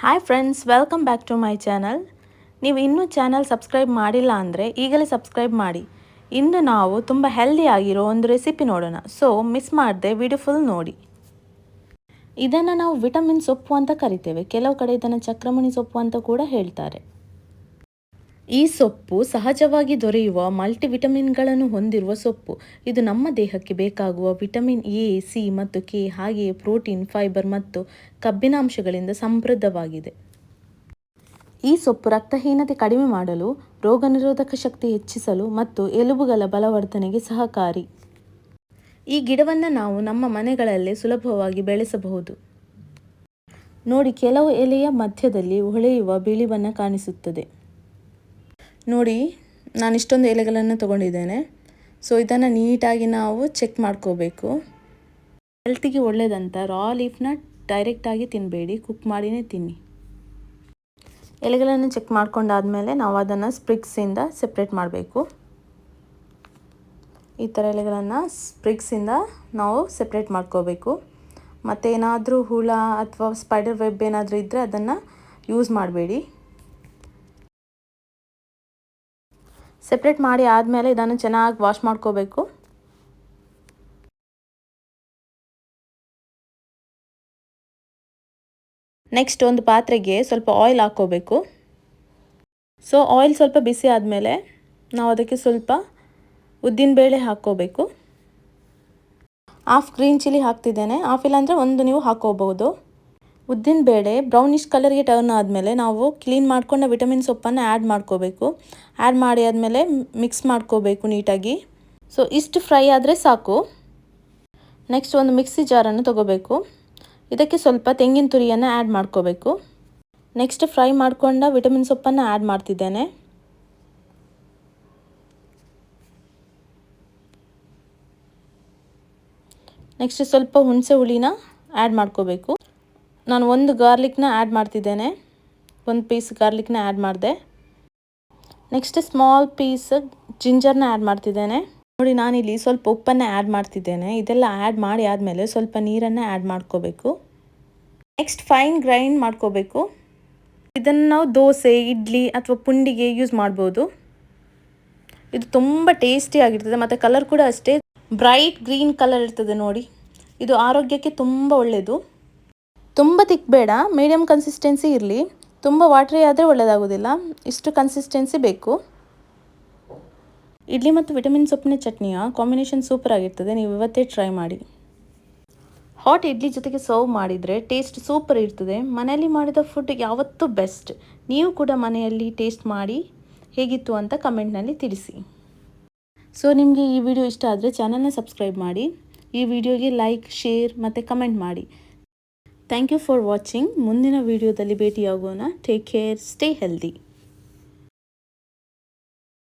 Hi friends welcome back to my channel ನೀವು ಇನ್ನೂ channel subscribe ಮಾಡಿಲ್ಲ ಅಂದರೆ ಈಗಲೇ ಸಬ್ಸ್ಕ್ರೈಬ್ ಮಾಡಿ. ಇಂದು ನಾವು ತುಂಬ ಹೆಲ್ದಿ ಆಗಿರೋ ಒಂದು ರೆಸಿಪಿ ನೋಡೋಣ. ಸೊ ಮಿಸ್ ಮಾಡದೆ ವಿಡಿಯೋ ಫುಲ್ ನೋಡಿ. ಇದನ್ನು ನಾವು ವಿಟಮಿನ್ ಸೊಪ್ಪು ಅಂತ ಕರಿತೇವೆ. ಕೆಲವು ಕಡೆ ಇದನ್ನು ಚಕ್ರಮಣಿ ಸೊಪ್ಪು ಅಂತ ಕೂಡ ಹೇಳ್ತಾರೆ. ಈ ಸೊಪ್ಪು ಸಹಜವಾಗಿ ದೊರೆಯುವ ಮಲ್ಟಿವಿಟಮಿನ್ಗಳನ್ನು ಹೊಂದಿರುವ ಸೊಪ್ಪು. ಇದು ನಮ್ಮ ದೇಹಕ್ಕೆ ಬೇಕಾಗುವ ವಿಟಮಿನ್ ಎ, ಸಿ ಮತ್ತು ಕೆ ಹಾಗೆಯೇ ಪ್ರೋಟೀನ್, ಫೈಬರ್ ಮತ್ತು ಕಬ್ಬಿನಾಂಶಗಳಿಂದ ಸಮೃದ್ಧವಾಗಿದೆ. ಈ ಸೊಪ್ಪು ರಕ್ತಹೀನತೆ ಕಡಿಮೆ ಮಾಡಲು, ರೋಗನಿರೋಧಕ ಶಕ್ತಿ ಹೆಚ್ಚಿಸಲು ಮತ್ತು ಎಲುಬುಗಳ ಬಲವರ್ಧನೆಗೆ ಸಹಕಾರಿ. ಈ ಗಿಡವನ್ನು ನಾವು ನಮ್ಮ ಮನೆಗಳಲ್ಲೇ ಸುಲಭವಾಗಿ ಬೆಳೆಸಬಹುದು. ನೋಡಿ, ಕೆಲವು ಎಲೆಯ ಮಧ್ಯದಲ್ಲಿ ಹೊಳೆಯುವ ಬಿಳಿ ಬಣ್ಣ ಕಾಣಿಸುತ್ತದೆ. ನೋಡಿ, ನಾನು ಇಷ್ಟೊಂದು ಎಲೆಗಳನ್ನು ತಗೊಂಡಿದ್ದೇನೆ. ಸೊ ಇದನ್ನು ನೀಟಾಗಿ ನಾವು ಚೆಕ್ ಮಾಡ್ಕೋಬೇಕು. ಹೆಲ್ತಿಗೆ ಒಳ್ಳೆಯದಂತ ರಾ ಲೀಫ್ನ ಡೈರೆಕ್ಟಾಗಿ ತಿನ್ನಬೇಡಿ ಕುಕ್ ಮಾಡಿನೇ ತಿನ್ನಿ. ಎಲೆಗಳನ್ನು ಚೆಕ್ ಮಾಡ್ಕೊಂಡಾದಮೇಲೆ ನಾವು ಅದನ್ನು ಸ್ಪ್ರಿಕ್ಸಿಂದ ಸೆಪ್ರೇಟ್ ಮಾಡಬೇಕು. ಈ ಥರ ಎಲೆಗಳನ್ನು ಸ್ಪ್ರಿಕ್ಸಿಂದ ನಾವು ಸೆಪ್ರೇಟ್ ಮಾಡ್ಕೋಬೇಕು. ಮತ್ತು ಏನಾದರೂ ಹುಳ ಅಥವಾ ಸ್ಪೈಡರ್ ವೆಬ್ ಏನಾದರೂ ಇದ್ದರೆ ಅದನ್ನು ಯೂಸ್ ಮಾಡಬೇಡಿ. ಸೆಪ್ರೇಟ್ ಮಾಡಿ ಆದಮೇಲೆ ಇದನ್ನು ಚೆನ್ನಾಗಿ ವಾಶ್ ಮಾಡ್ಕೋಬೇಕು. ನೆಕ್ಸ್ಟ್ ಒಂದು ಪಾತ್ರೆಗೆ ಸ್ವಲ್ಪ ಆಯಿಲ್ ಹಾಕ್ಕೋಬೇಕು. ಸೊ ಆಯಿಲ್ ಸ್ವಲ್ಪ ಬಿಸಿ ಆದಮೇಲೆ ನಾವು ಅದಕ್ಕೆ ಸ್ವಲ್ಪ ಉದ್ದಿನಬೇಳೆ ಹಾಕ್ಕೋಬೇಕು. ಹಾಫ್ ಗ್ರೀನ್ ಚಿಲ್ಲಿ ಹಾಕ್ತಿದ್ದೇನೆ. ಹಾಫ್ ಇಲ್ಲಾಂದರೆ ಒಂದು ನೀವು ಹಾಕ್ಕೋಬಹುದು ಉದ್ದಿನಬೇಳೆ ಬ್ರೌನಿಷ್ ಕಲರ್ಗೆ ಟರ್ನ್ ಆದಮೇಲೆ ನಾವು ಕ್ಲೀನ್ ಮಾಡ್ಕೊಂಡ ವಿಟಮಿನ್ ಸೊಪ್ಪನ್ನು ಆ್ಯಡ್ ಮಾಡ್ಕೋಬೇಕು. ಆ್ಯಡ್ ಮಾಡಿ ಆದಮೇಲೆ ಮಿಕ್ಸ್ ಮಾಡ್ಕೋಬೇಕು ನೀಟಾಗಿ. ಸೊ ಇಷ್ಟು ಫ್ರೈ ಆದರೆ ಸಾಕು. ನೆಕ್ಸ್ಟ್ ಒಂದು ಮಿಕ್ಸಿ ಜಾರನ್ನು ತಗೋಬೇಕು. ಇದಕ್ಕೆ ಸ್ವಲ್ಪ ತೆಂಗಿನ ತುರಿಯನ್ನು ಆ್ಯಡ್ ಮಾಡ್ಕೋಬೇಕು. ನೆಕ್ಸ್ಟ್ ಫ್ರೈ ಮಾಡ್ಕೊಂಡ ವಿಟಮಿನ್ ಸೊಪ್ಪನ್ನು ಆ್ಯಡ್ ಮಾಡ್ತಿದ್ದೇನೆ. ನೆಕ್ಸ್ಟ್ ಸ್ವಲ್ಪ ಹುಣಸೆ ಹುಳಿನ ಆ್ಯಡ್ ಮಾಡ್ಕೋಬೇಕು. ನಾನು ಒಂದು ಗಾರ್ಲಿಕ್ನ ಆ್ಯಡ್ ಮಾಡ್ತಿದ್ದೇನೆ. ಒಂದು ಪೀಸ್ ಗಾರ್ಲಿಕ್ನ ಆ್ಯಡ್ ಮಾಡಿದೆ. ನೆಕ್ಸ್ಟ್ ಸ್ಮಾಲ್ ಪೀಸ್ ಜಿಂಜರ್ನ ಆ್ಯಡ್ ಮಾಡ್ತಿದ್ದೇನೆ. ನೋಡಿ, ನಾನಿಲ್ಲಿ ಸ್ವಲ್ಪ ಉಪ್ಪನ್ನು ಆ್ಯಡ್ ಮಾಡ್ತಿದ್ದೇನೆ. ಇದೆಲ್ಲ ಆ್ಯಡ್ ಮಾಡಿ ಆದಮೇಲೆ ಸ್ವಲ್ಪ ನೀರನ್ನು ಆ್ಯಡ್ ಮಾಡ್ಕೋಬೇಕು. ನೆಕ್ಸ್ಟ್ ಫೈನ್ ಗ್ರೈಂಡ್ ಮಾಡ್ಕೋಬೇಕು. ಇದನ್ನು ನಾವು ದೋಸೆ, ಇಡ್ಲಿ ಅಥವಾ ಪುಂಡಿಗೆ ಯೂಸ್ ಮಾಡ್ಬೋದು. ಇದು ತುಂಬ ಟೇಸ್ಟಿ ಆಗಿರ್ತದೆ. ಮತ್ತು ಕಲರ್ ಕೂಡ ಅಷ್ಟೇ. ಬ್ರೈಟ್ ಗ್ರೀನ್ ಕಲರ್ ಇರ್ತದೆ ನೋಡಿ. ಇದು ಆರೋಗ್ಯಕ್ಕೆ ತುಂಬ ಒಳ್ಳೆಯದು ತುಂಬ ತಿಕ್ಕಬೇಡ ಮೀಡಿಯಮ್ ಕನ್ಸಿಸ್ಟೆನ್ಸಿ ಇರಲಿ. ತುಂಬ ವಾಟ್ರಿ ಆದರೆ ಒಳ್ಳೆಯದಾಗೋದಿಲ್ಲ ಇಷ್ಟು ಕನ್ಸಿಸ್ಟೆನ್ಸಿ ಬೇಕು. ಇಡ್ಲಿ ಮತ್ತು ವಿಟಮಿನ್ ಸೊಪ್ಪಿನ ಚಟ್ನಿಯ ಕಾಂಬಿನೇಷನ್ ಸೂಪರ್ ಆಗಿರ್ತದೆ. ನೀವು ಇವತ್ತೇ ಟ್ರೈ ಮಾಡಿ. ಹಾಟ್ ಇಡ್ಲಿ ಜೊತೆಗೆ ಸರ್ವ್ ಮಾಡಿದರೆ ಟೇಸ್ಟ್ ಸೂಪರ್ ಇರ್ತದೆ. ಮನೆಯಲ್ಲಿ ಮಾಡಿದ ಫುಡ್ ಯಾವತ್ತೂ ಬೆಸ್ಟ್ ನೀವು ಕೂಡ ಮನೆಯಲ್ಲಿ ಟೇಸ್ಟ್ ಮಾಡಿ ಹೇಗಿತ್ತು ಅಂತ ಕಮೆಂಟ್ನಲ್ಲಿ ತಿಳಿಸಿ. ಸೊ ನಿಮಗೆ ಈ ವಿಡಿಯೋ ಇಷ್ಟ ಆದರೆ ಚಾನಲ್ನ ಸಬ್ಸ್ಕ್ರೈಬ್ ಮಾಡಿ. ಈ ವಿಡಿಯೋಗೆ ಲೈಕ್ ಶೇರ್ ಮತ್ತು ಕಮೆಂಟ್ ಮಾಡಿ. ಥ್ಯಾಂಕ್ ಯು ಫಾರ್ ವಾಚಿಂಗ್ ಮುಂದಿನ ವಿಡಿಯೋದಲ್ಲಿ ಭೇಟಿಯಾಗೋಣ. Take care stay healthy